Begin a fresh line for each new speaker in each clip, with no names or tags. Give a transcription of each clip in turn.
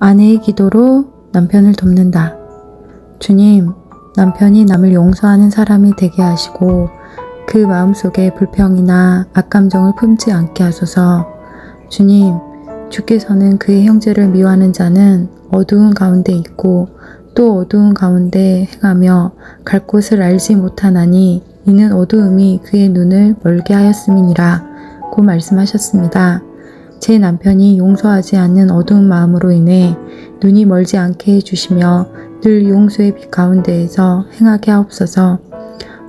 아내의 기도로 남편을 돕는다. 주님, 남편이 남을 용서하는 사람이 되게 하시고 그 마음속에 불평이나 악감정을 품지 않게 하소서. 주님, 주께서는 그의 형제를 미워하는 자는 어두운 가운데 있고 또 어두운 가운데 행하며 갈 곳을 알지 못하나니 이는 어두움이 그의 눈을 멀게 하였음이니라 고 말씀하셨습니다. 제 남편이 용서하지 않는 어두운 마음으로 인해 눈이 멀지 않게 해주시며 늘 용서의 빛 가운데에서 행하게 하옵소서.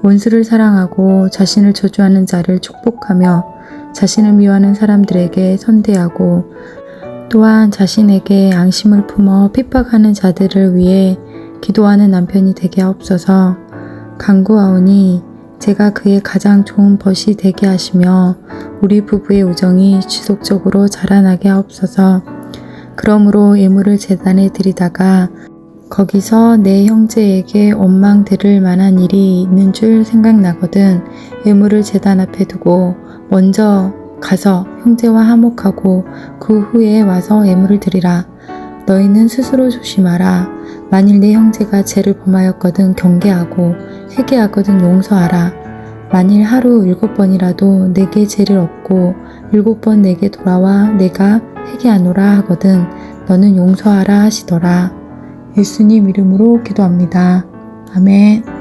원수를 사랑하고 자신을 저주하는 자를 축복하며 자신을 미워하는 사람들에게 선대하고 또한 자신에게 앙심을 품어 핍박하는 자들을 위해 기도하는 남편이 되게 하옵소서. 간구하오니 제가 그의 가장 좋은 벗이 되게 하시며 우리 부부의 우정이 지속적으로 자라나게 하옵소서 그러므로 예물을 재단에 드리다가 거기서 내 형제에게 원망 들을 만한 일이 있는 줄 생각나거든 예물을 재단 앞에 두고 먼저 가서 형제와 화목하고 그 후에 와서 예물을 드리라. 너희는 스스로 조심하라. 만일 내 형제가 죄를 범하였거든 경계하고 회개하거든 용서하라. 만일 하루 일곱 번이라도 내게 죄를 얻고 일곱 번 내게 돌아와 내가 회개하노라 하거든 너는 용서하라 하시더라. 예수님 이름으로 기도합니다. 아멘.